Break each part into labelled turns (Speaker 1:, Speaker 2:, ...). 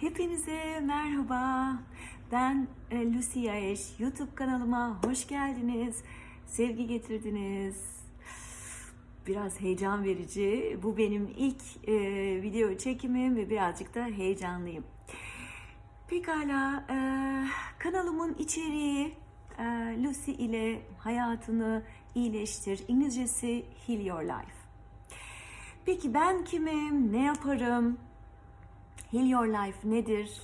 Speaker 1: Hepinize merhaba. Ben e, Lucy Yaeş. YouTube kanalıma hoş geldiniz. Sevgi getirdiniz. Biraz heyecan verici. Bu benim ilk e, video çekimim ve birazcık da heyecanlıyım. Pekala, e, kanalımın içeriği e, Lucy ile hayatını iyileştir. İngilizcesi Heal Your Life. Peki ben kimim? Ne yaparım? Heal Your Life nedir?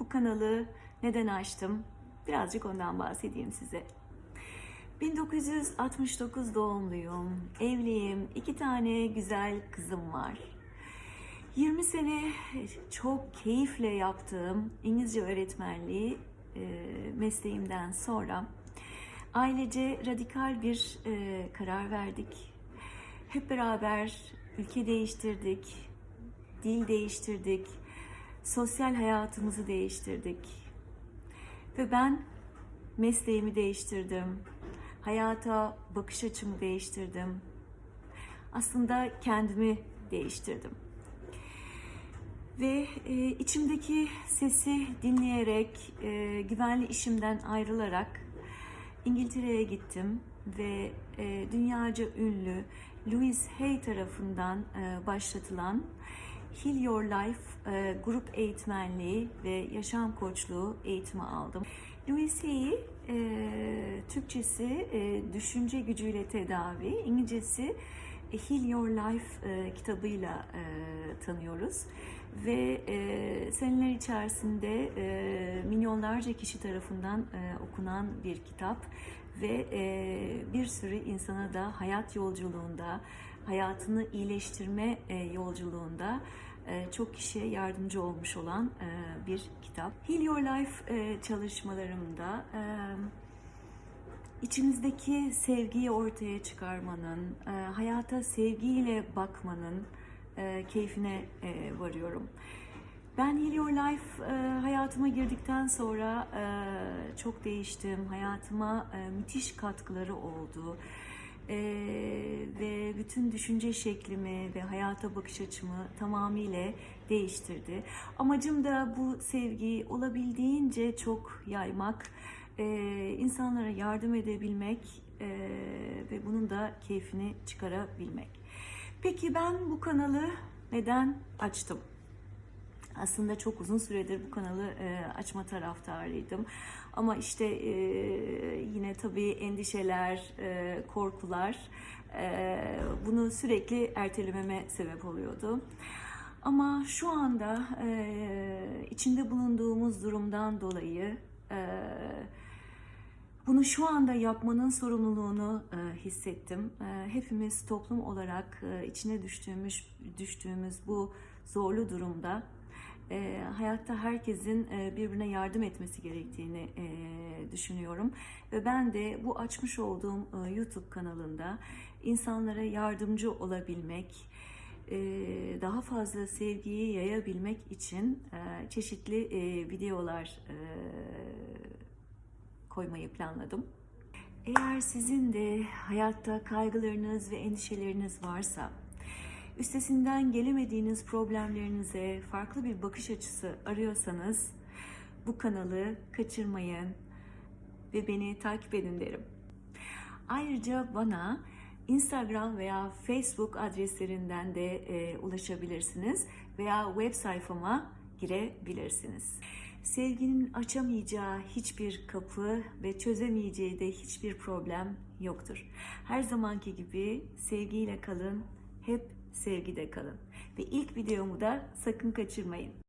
Speaker 1: Bu kanalı neden açtım? Birazcık ondan bahsedeyim size. 1969 doğumluyum. Evliyim. iki tane güzel kızım var. 20 sene çok keyifle yaptığım İngilizce öğretmenliği e, mesleğimden sonra ailece radikal bir e, karar verdik. Hep beraber ülke değiştirdik, dil değiştirdik, sosyal hayatımızı değiştirdik. Ve ben mesleğimi değiştirdim. Hayata bakış açımı değiştirdim. Aslında kendimi değiştirdim. Ve e, içimdeki sesi dinleyerek, e, güvenli işimden ayrılarak İngiltere'ye gittim ve e, dünyaca ünlü Louise Hay tarafından e, başlatılan Heal Your Life e, grup eğitmenliği ve yaşam koçluğu eğitimi aldım. Louise Hay'i e, Türkçesi e, düşünce gücüyle tedavi, İngilizcesi e, Heal Your Life e, kitabıyla e, tanıyoruz ve e, seneler içerisinde e, milyonlarca kişi tarafından e, okunan bir kitap ve e, bir sürü insana da hayat yolculuğunda, hayatını iyileştirme e, yolculuğunda e, çok kişiye yardımcı olmuş olan e, bir kitap. Heal Your Life e, çalışmalarımda e, içimizdeki sevgiyi ortaya çıkarmanın, e, hayata sevgiyle bakmanın e, keyfine e, varıyorum. Ben Heal Your Life e, hayatıma girdikten sonra e, çok değiştim. Hayatıma e, müthiş katkıları oldu. E, ve bütün düşünce şeklimi ve hayata bakış açımı tamamıyla değiştirdi. Amacım da bu sevgiyi olabildiğince çok yaymak, e, insanlara yardım edebilmek e, ve bunun da keyfini çıkarabilmek. Peki ben bu kanalı neden açtım? Aslında çok uzun süredir bu kanalı e, açma taraftarıydım. Ama işte e, yine tabii endişeler, e, korkular e, bunu sürekli ertelememe sebep oluyordu. Ama şu anda e, içinde bulunduğumuz durumdan dolayı e, bunu şu anda yapmanın sorumluluğunu e, hissettim. E, hepimiz toplum olarak e, içine düştüğümüz düştüğümüz bu zorlu durumda e, hayatta herkesin e, birbirine yardım etmesi gerektiğini e, düşünüyorum ve ben de bu açmış olduğum e, YouTube kanalında insanlara yardımcı olabilmek, e, daha fazla sevgiyi yayabilmek için e, çeşitli e, videolar e, koymayı planladım. Eğer sizin de hayatta kaygılarınız ve endişeleriniz varsa, üstesinden gelemediğiniz problemlerinize farklı bir bakış açısı arıyorsanız bu kanalı kaçırmayın ve beni takip edin derim. Ayrıca bana Instagram veya Facebook adreslerinden de e, ulaşabilirsiniz veya web sayfama girebilirsiniz. Sevginin açamayacağı hiçbir kapı ve çözemeyeceği de hiçbir problem yoktur. Her zamanki gibi sevgiyle kalın, hep sevgide kalın. Ve ilk videomu da sakın kaçırmayın.